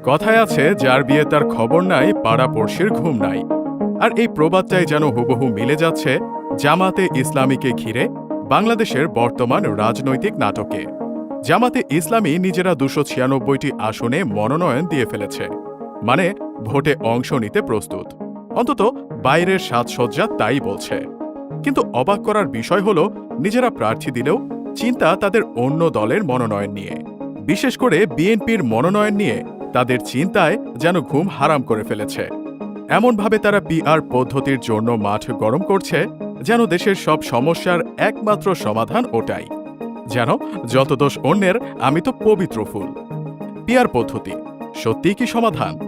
কথায় আছে, যার বিয়ে তার খবর নাই পাড়া পড়শির ঘুম নাই। আর এই প্রবাদটাই যেন হুবহু মিলে যাচ্ছে জামাতে ইসলামীকে ঘিরে বাংলাদেশের বর্তমান রাজনৈতিক নাটকে। জামাতে ইসলামী নিজেরা দুশো ছিয়ানব্বইটি আসনে মনোনয়ন দিয়ে ফেলেছে। মানে ভোটে অংশ নিতে প্রস্তুত। অন্তত বাইরের সাজসজ্জা তাই বলছে। কিন্তু অবাক করার বিষয় হল, নিজেরা প্রার্থী দিলেও চিন্তা তাদের অন্য দলের মনোনয়ন নিয়ে। বিশেষ করে বিএনপির মনোনয়ন নিয়ে তাদের চিন্তায় যেন ঘুম হারাম করে ফেলেছে। এমনভাবে তারা পিআর পদ্ধতির জন্য মাঠ গরম করছে, যেন দেশের সব সমস্যার একমাত্র সমাধান ওটাই। যেন যত দোষ অন্যের, আমি তো পবিত্র ফুল। পিআর পদ্ধতি সত্যিই কি সমাধান?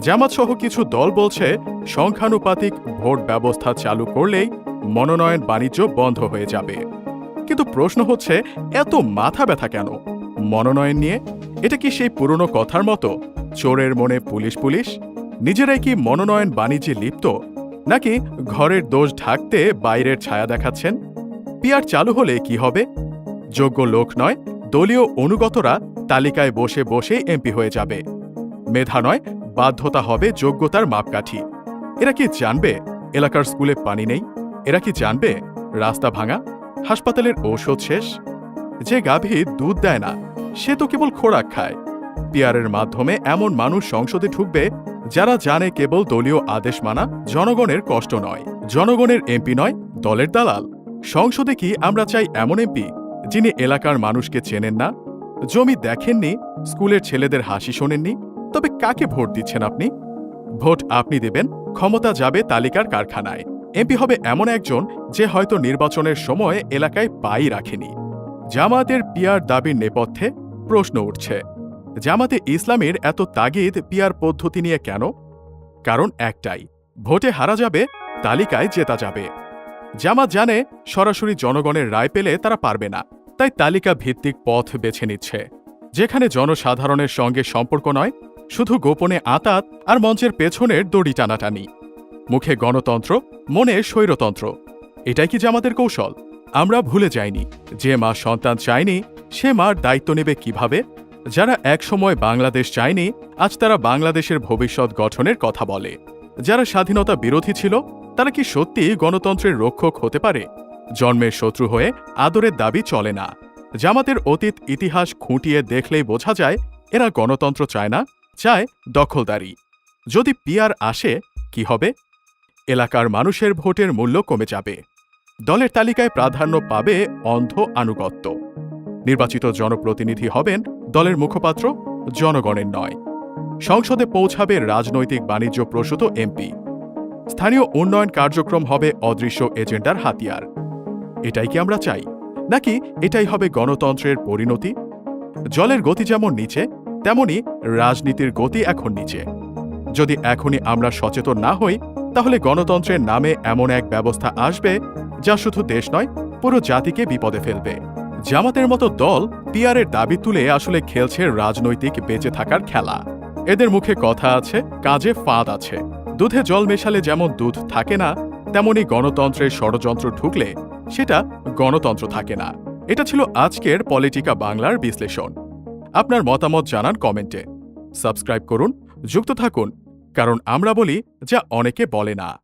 জামাত সহ কিছু দল বলছে, সংখ্যানুপাতিক ভোট ব্যবস্থা চালু করলেই মনোনয়ন বাণিজ্য বন্ধ হয়ে যাবে। কিন্তু প্রশ্ন হচ্ছে, এত মাথা ব্যথা কেন? মনোনয়ন নিয়ে এটা কি সেই পুরনো কথার মতো? চোরের মনে পুলিশ পুলিশ? নিজেরাই কি মনোনয়ন বাণিজ্যে লিপ্ত? নাকি ঘরের দোষ ঢাকতে বাইরের ছায়া দেখাচ্ছেন? পিয়ার চালু হলে কি হবে? যোগ্য লোক নয়, দলীয় অনুগতরা তালিকায় বসে বসে এমপি হয়ে যাবে। মেধা নয়, বাধ্যতা হবে যোগ্যতার মাপকাঠি। এরা কি জানবে? এলাকার স্কুলে পানি নেই? এরা কি জানবে? রাস্তা ভাঙা? হাসপাতালের ঔষধ শেষ? যে গাভী দুধ দেয় না সে তো কেবল খোরাক খায়। পিয়ারের মাধ্যমে এমন মানুষ সংসদে ঢুকবে যারা জানে কেবল দলীয় আদেশ মানা জনগণের কষ্ট নয়, জনগণের এমপি নয়, দলের দালাল। সংসদে কি আমরা চাই এমন এমপি যিনি এলাকার মানুষকে চেনেন না? জমি দেখেননি, স্কুলের ছেলেদের হাসি শোনেননি, তবে কাকে ভোট দিচ্ছেন আপনি? ভোট আপনি দেবেন, ক্ষমতা যাবে তালিকার কারখানায়। এমপি হবে এমন একজন যে হয়তো নির্বাচনের সময় এলাকায় পাই রাখেনি। জামাতের পিয়ার দাবির নেপথ্যে প্রশ্ন উঠছে। জামাতে ইসলামের এত তাগিদ পিয়ার পদ্ধতি নিয়ে কেন? কারণ একটাই, ভোটে হারা যাবে, তালিকায় জেতা যাবে। জামাত জানে সরাসরি জনগণের রায় পেলে তারা পারবে না, তাই তালিকা ভিত্তিক পথ বেছে নিচ্ছে। যেখানে জনসাধারণের সঙ্গে সম্পর্ক নয়, শুধু গোপনে আতাত আর মঞ্চের পেছনের দড়ি টানাটানি। মুখে গণতন্ত্র, মনে স্বৈরতন্ত্র। এটাই কি জামাতের কৌশল? আমরা ভুলে যাইনি, যে মা সন্তান চায়নি, সে মার দায়িত্ব নেবে কীভাবে? যারা একসময় বাংলাদেশ চায়নি, আজ তারা বাংলাদেশের ভবিষ্যৎ গঠনের কথা বলে। যারা স্বাধীনতা বিরোধী ছিল, তারা কি সত্যি গণতন্ত্রের রক্ষক হতে পারে? জন্মের শত্রু হয়ে আদরের দাবি চলে না। জামাতের অতীত ইতিহাস খুঁটিয়ে দেখলেই বোঝা যায়, এরা গণতন্ত্র চায় না, চায় দখলদারি। যদি পিয়ার আসে, কি হবে? এলাকার মানুষের ভোটের মূল্য কমে যাবে। দলের তালিকায় প্রাধান্য পাবে অন্ধ আনুগত্য। নির্বাচিত জনপ্রতিনিধি হবেন দলের মুখপাত্র জনগণের নয়। সংসদে পৌঁছাবে রাজনৈতিক বাণিজ্য প্রসূত এমপি। স্থানীয় উন্নয়ন কার্যক্রম হবে অদৃশ্য এজেন্ডার হাতিয়ার। এটাই কি আমরা চাই? নাকি এটাই হবে গণতন্ত্রের পরিণতি? জলের গতি যেমন নিচে, তেমনি রাজনীতির গতি এখন নিচে। যদি এখনই আমরা সচেতন না হই, তাহলে গণতন্ত্রের নামে এমন এক ব্যবস্থা আসবে যা শুধু দেশ নয়, পুরো জাতিকে বিপদে ফেলবে। জামাতের মতো দল পিয়ারের দাবি তুলে আসলে খেলছে রাজনৈতিক বেঁচে থাকার খেলা। এদের মুখে কথা আছে, কাজে ফাঁদ আছে। দুধে জল মেশালে যেমন দুধ থাকে না, তেমনি গণতন্ত্রের ষড়যন্ত্র ঢুকলে সেটা গণতন্ত্র থাকে না। এটা ছিল আজকের পলিটিকা বাংলার বিশ্লেষণ। আপনার মতামত জানান কমেন্টে। সাবস্ক্রাইব করুন, যুক্ত থাকুন, কারণ আমরা বলি যা অনেকে বলে না।